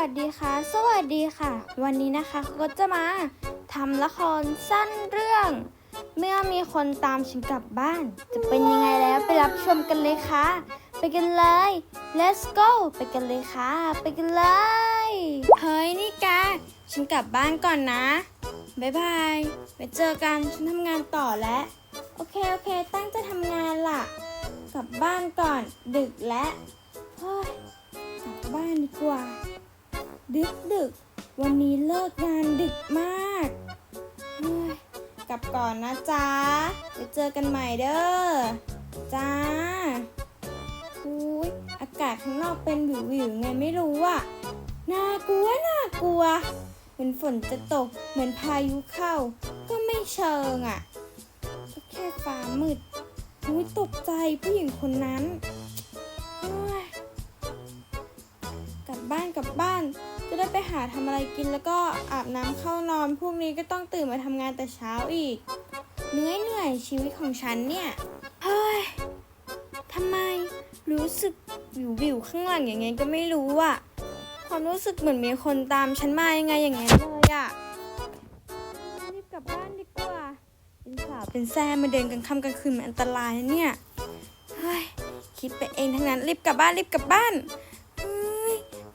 วัสดีค่ะ สวัสดีค่ะ วันนี้นะคะก็จะมาทำละครสั้นเรื่อง เมื่อมีคนตามฉันกลับบ้าน จะเป็นยังไงแล้วไปรับชมกันเลยค่ะ ไปกันเลย let's go ไปกันเลยค่ะ ไปกันเลย เฮ้ยนี่แกฉันกลับบ้านก่อนนะบ๊ายบายไปเจอกันฉันทำงานต่อแล้วโอเคโอเค ตั้งจะทำงานล่ะ กลับบ้านก่อนดึกแล้ว ดึกดึก วันนี้เลิกงานดึกมากเฮ้ยกลับก่อนนะจ๊ะไปเจอกันใหม่เด้อจ้าอุ้ยอากาศข้างนอกเป็นวิววิวไงไม่รู้อะน่ากลัวน่ากลัว เหมือนฝนจะตกเหมือนพายุเข้า ก็ไม่เชิงอะก็แค่ฟ้ามืดอุ้ยตกใจผู้หญิงคนนั้นกลับบ้านกลับบ้าน ได้ไปหาทำอะไรกินแล้วก็อาบน้ำเข้านอนพรุ่งนี้ก็ต้องตื่นมาทำงานแต่เช้าอีกเหนื่อยเหนื่อยชีวิตของฉันเนี่ย เฮ้ยทำไมรู้สึกวิววิวข้างหลังอย่างไงก็ไม่รู้อะความรู้สึกเหมือนมีคนตามฉันมายังไงอย่างไงเลยอะรีบกลับบ้านดีกว่า เป็นสาวเป็นแซ่มาเดินกลางค่ำกลางคืนมันอันตรายนะเนี่ย เฮ้ยคิดไปเองทั้งนั้นรีบกลับบ้านรีบกลับบ้าน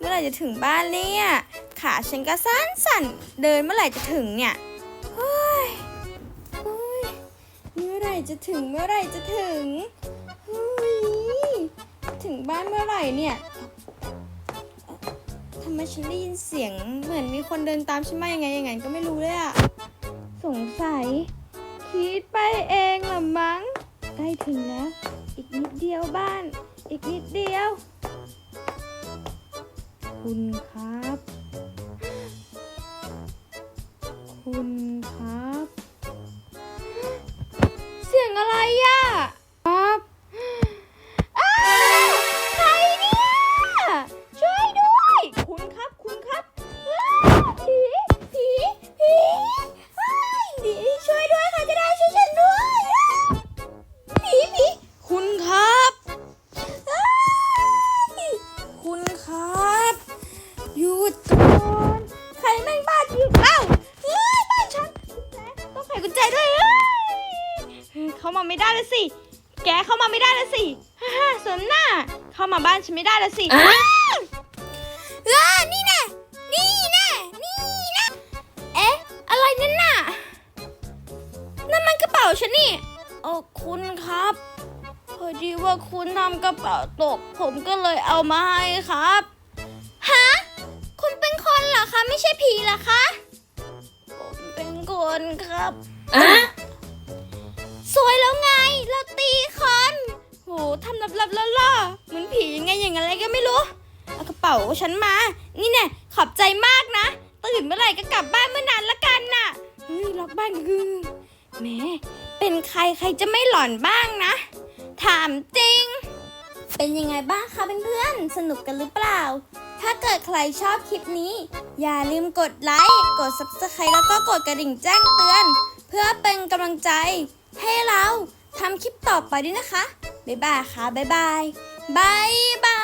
มื่อไหร่จะถึงบ้านเนี่ย ขาฉันก็สั้นสั่นเดินเมื่อไหร่จะถึงเนี่ยเฮ้ยเฮ้ยเมื่อไหร่จะถึงเมื่อไหร่จะถึงเฮ้ยถึงบ้านเมื่อไหร่เนี่ยทำไมฉันได้ยินเสียงเหมือนมีคนเดินตามฉันมายังไงยังไงก็ไม่รู้เลยอะสงสัย คิดไปเองละมั้งใกล้ถึงแล้ว อีกนิดเดียวบ้าน อีกนิดเดียว คุณครับ เข้ามาไม่ได้แล้วสิ แกเข้ามาไม่ได้แล้วสิฮ่าฮ่าสนหน้า เข้ามาบ้านฉันไม่ได้แล้วสิอ้าวเออนี่แน่นี่แน่นี่แน่เอ๊ะ อะไรนั่นน่ะ นั่นมันกระเป๋าฉันนี่ โอ้คุณครับ พอดีว่าคุณทำกระเป๋าตก ผมก็เลยเอามาให้ครับ ฮะ คุณเป็นคนเหรอคะ ไม่ใช่ผีเหรอคะ ผมเป็นคนครับ สวยแล้วไง เราตีคนโหทำลับลับล่อๆเหมือนผียังไงอย่างอะไรก็ไม่รู้ เอากระเป๋าฉันมา นี่แน่ขอบใจมากนะ ตื่นเมื่อไหร่ก็กลับบ้านเมื่อนั้นละกันน่ะเฮ้ยล็อกบ้านคือแหมเป็นใครใครจะไม่หลอนบ้างนะ ถามจริง เป็นยังไงบ้างคะเพื่อนๆ สนุกกันหรือเปล่า ถ้าเกิดใครชอบคลิปนี้ อย่าลืมกดไลค์ กด subscribe แล้วก็กดกระดิ่งแจ้งเตือน เพื่อเป็นกำลังใจ ทำคลิปต่อไปด้วยนะคะ บ๊ายบายค่ะ บ๊ายบาย บ๊ายบาย